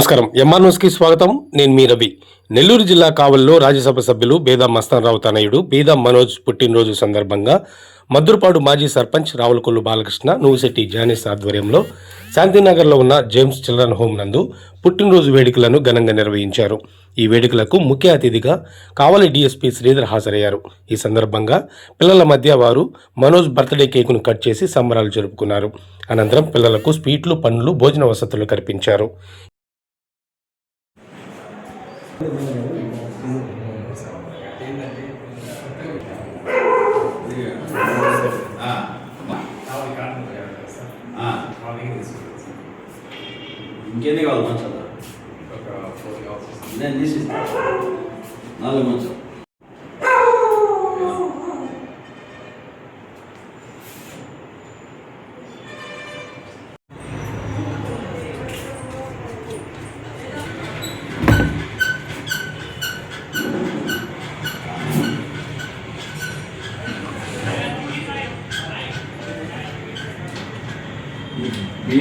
నమస్కారం. ఎంఆర్ న్యూస్కి స్వాగతం. నేను మీ రవి. నెల్లూరు జిల్లా కావల్లో రాజ్యసభ సభ్యులు బేదా మస్తానరావు తనయుడు బేదా మనోజ్ పుట్టినరోజు సందర్భంగా మద్దురుపాడు మాజీ సర్పంచ్ రావులకొల్లు బాలకృష్ణ నువ్వుశెట్టి జానిస్ ఆధ్వర్యంలో శాంతినగర్లో ఉన్న జేమ్స్ చిల్డ్రన్ హోమ్ నందు పుట్టినరోజు వేడుకలను ఘనంగా నిర్వహించారు. ఈ వేడుకలకు ముఖ్య అతిథిగా కావలి డీఎస్పీ శ్రీధర్ హాజరయ్యారు. ఈ సందర్భంగా పిల్లల మధ్య వారు మనోజ్ బర్త్డే కేకును కట్ చేసి సంబరాలు జరుపుకున్నారు. అనంతరం పిల్లలకు స్వీట్లు పండ్లు భోజన వసతులు కల్పించారు. ఇంకెన్ని కావాలి మంచాలు నేను తీసి నాలుగు మంచం.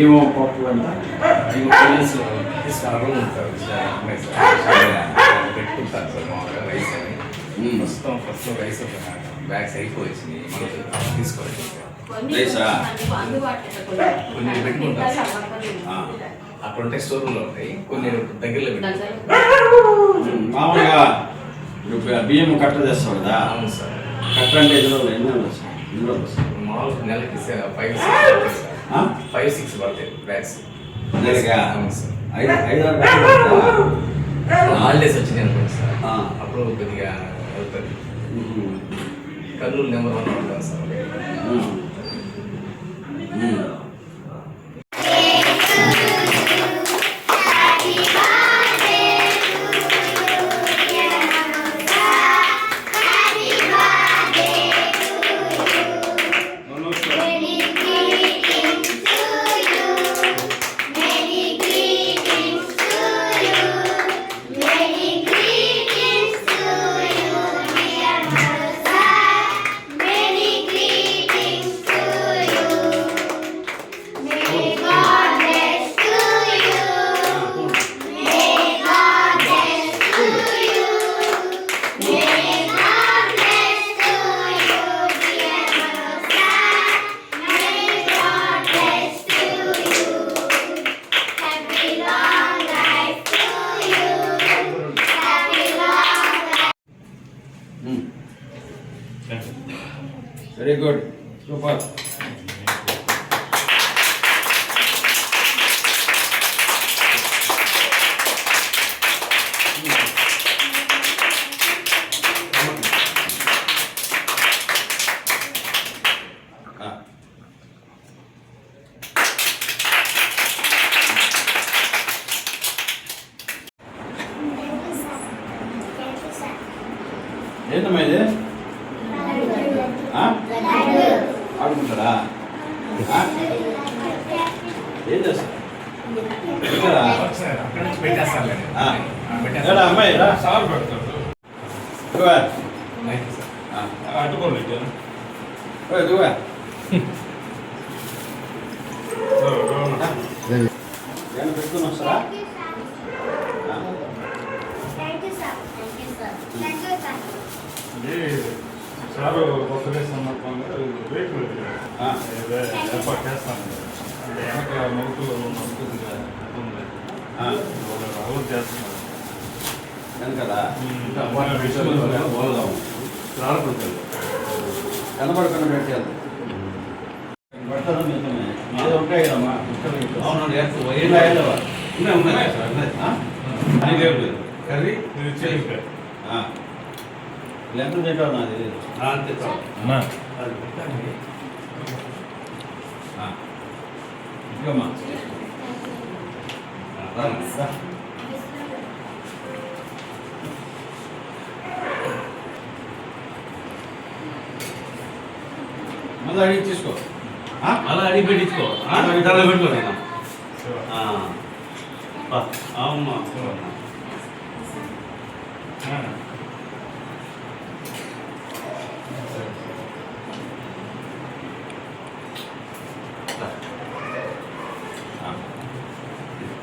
బియ్యం పప్పు ఎంత పెట్టుకుంటారు సార్ మామూలుగా రైస్ అని. ప్రస్తుతం ఫస్ట్ రైస్ బ్యాగ్స్ అయిపోయింది మనం తీసుకోవాలి రైసా? కొన్ని పెట్టుకుంటాం ఆ, అక్కడ ఉంటే స్టోర్ రూమ్లో ఉంటాయి కొన్ని దగ్గరలో పెట్టుకుంటాం మామూలుగా బియ్యం కట్ట చేస్తావు కదా అవును సార్ కట్ట అంటే ఎన్ని రోజులు ఎన్ని రోజులు? మామూలుగా నెలకి ఫైవ్ ఆ? ఫైవ్ సిక్స్ పడతాయి. బ్యాగ్స్? హాలిడేస్ వచ్చినాయి అనుకోండి సార్. అప్పుడు కొద్దిగా అవుతుంది. కర్నూలు నెంబర్ వన్ ఉంటాం sir. వెరీ గుడ్ సూపర్ ఆ. ఏంటమ్మా ఇది ఆడుకుంటారా? ఏం చేస్తారు అమ్మాయి? రా. సార్. సార్? సారు బర్త్డే సందర్భంగా ఆ. ఏర్పాటు చేస్తాను. అంటే వెనక మగుతులు. వాళ్ళు రాహుల్ చేస్తున్నారు కనబడకుండా పెట్టాలి పడతాను మిగతామే ఏదో ఉంటాయి కదమ్మా అవునండి ఏం రాయలేవా ఉన్నాయి. ఉన్నాయి కర్రీ ఎంత తింటావు నాది అంతే అమ్మా. రా. మళ్ళీ అడిగి తీసుకో? అలా అడిగి పెట్టించుకో? దాంట్లో పెట్టుకో. నేను.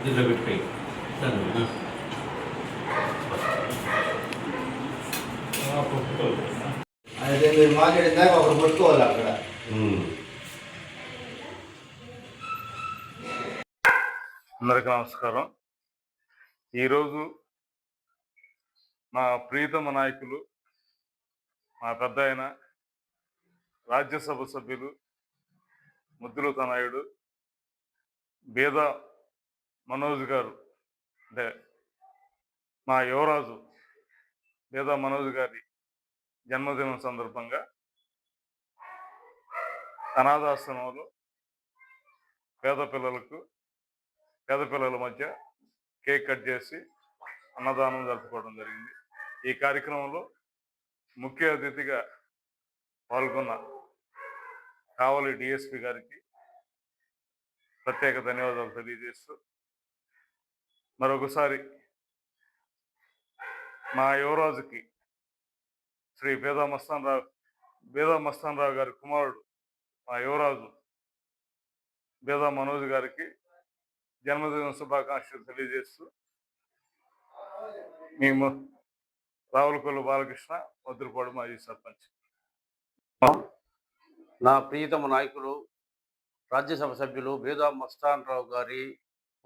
దీంట్లో పెట్టుకోయి. సరే ఆ, పట్టుకోవాలి. అయితే మీరు మాట్లాడిందాక ఒకరు పట్టుకోవాలి అక్కడ. అందరికీ నమస్కారం. ఈరోజు మా ప్రీతమ నాయకులు మా పెద్ద ఆయన రాజ్యసభ సభ్యులు ముద్దుల తనయుడు బేద మనోజ్ గారు. అంటే మా యువరాజు లేదా మనోజ్ గారి జన్మదినం సందర్భంగా అనాథాశ్రమంలో పేద పిల్లలకు పేద పిల్లల మధ్య కేక్ కట్ చేసి అన్నదానం జరుపుకోవడం జరిగింది. ఈ కార్యక్రమంలో ముఖ్య అతిథిగా పాల్గొన్న కావలి డిఎస్పి గారికి ప్రత్యేక ధన్యవాదాలు తెలియజేస్తూ మరొకసారి మా యువరాజుకి శ్రీ బేదా మస్తాన్ రావు బేదా మస్తాన్ రావు గారి కుమారుడు మా యువరాజు బేదా మనోజ్ గారికి జన్మదిన శుభాకాంక్షలు తెలియజేస్తూ మేము రావులకొల్లు బాలకృష్ణ వద్రపాడు మాజీ సర్పంచ్. నా ప్రియతమ నాయకులు రాజ్యసభ సభ్యులు బేదా మస్తాన్ రావు గారి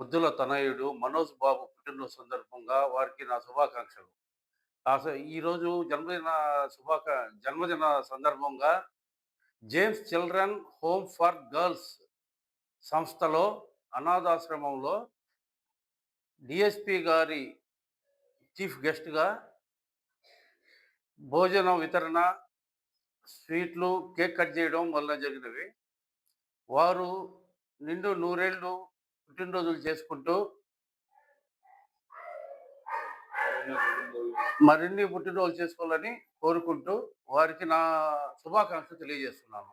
బుద్ధుల తనయుడు మనోజ్ బాబు పుట్టినరోజు సందర్భంగా వారికి నా శుభాకాంక్షలు. ఆ ఈరోజు జన్మదిన శుభాక జన్మదిన సందర్భంగా James children home for girls సంస్థలో అనాథాశ్రమంలో డిఎస్పి గారి చీఫ్ గెస్ట్గా భోజనం వితరణ స్వీట్లు కేక్ కట్ చేయడం వల్ల జరిగినవి. వారు నిండు నూరేళ్ళు పుట్టినరోజులు చేసుకుంటూ మరిన్ని పుట్టినరోజులు చేసుకోవాలని కోరుకుంటూ వారికి నా శుభాకాంక్షలు తెలియజేస్తున్నాను.